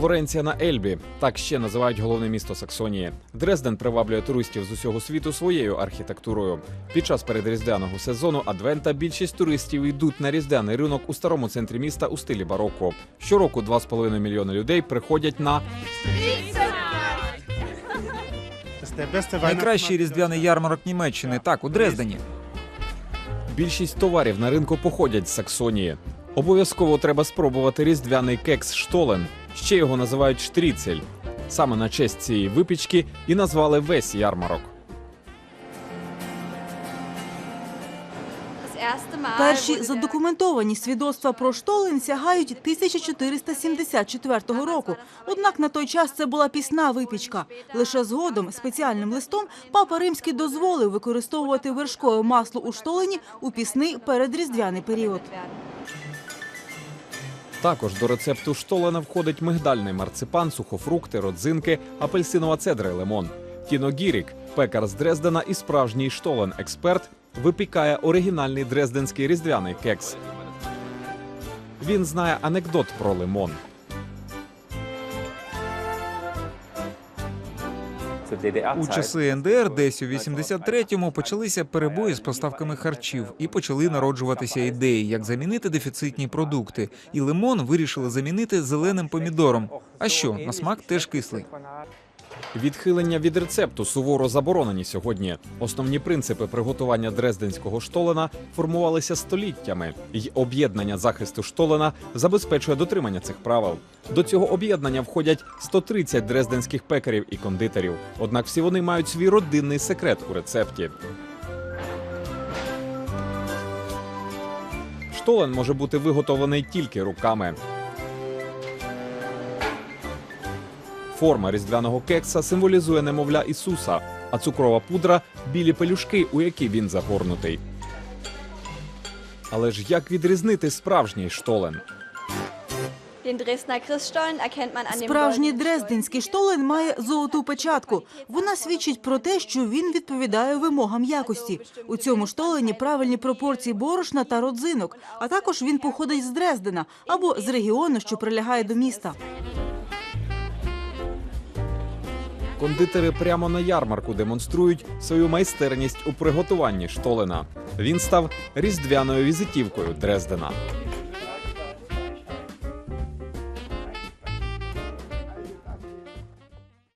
Флоренція на Ельбі так ще називають головне місто Саксонії. Дрезден приваблює туристів з усього світу своєю архітектурою. Під час передріздвяного сезону Адвента більшість туристів йдуть на різдвяний ринок у старому центрі міста у стилі бароко. Щороку 2,5 мільйони людей приходять на Найкращий різдвяний ярмарок Німеччини, так, у Дрездені. більшість товарів на ринку походять з Саксонії. Обов'язково треба спробувати різдвяний кекс Штолен. Ще його називають штріцель. Саме на честь цієї випічки і назвали весь ярмарок. Перші задокументовані свідоцтва про штолен сягають 1474 року. Однак на той час це була пісна випічка. Лише згодом спеціальним листом папа римський дозволив використовувати вершкове масло у штолені у пісний передріздвяний період. Також до рецепту штолена входить мигдальний марципан, сухофрукти, родзинки, апельсинова цедра і лимон. Тіно Гірік, пекар з Дрездена і справжній штолен-експерт, випікає оригінальний дрезденський різдвяний кекс. Він знає анекдот про лимон. У часи НДР, десь у 83-му, почалися перебої з поставками харчів і почали народжуватися ідеї, як замінити дефіцитні продукти. І лимон вирішили замінити зеленим помідором. А що, на смак теж кислий. Відхилення від рецепту суворо заборонені сьогодні. Основні принципи приготування дрезденського штолена формувалися століттями, і об'єднання захисту штолена забезпечує дотримання цих правил. До цього об'єднання входять 130 дрезденських пекарів і кондитерів. Однак всі вони мають свій родинний секрет у рецепті. Штолен може бути виготовлений тільки руками. Форма різдвяного кекса символізує немовля Ісуса, а цукрова пудра білі пелюшки, у які він загорнутий. Але ж як відрізнити справжній штолен? Справжній дрезденський штолен має золоту печатку. Вона свідчить про те, що він відповідає вимогам якості. У цьому штолені правильні пропорції борошна та родзинок, а також він походить з Дрездена або з регіону, що прилягає до міста. Кондитери прямо на ярмарку демонструють свою майстерність у приготуванні штолена. Він став різдвяною візитівкою Дрездена.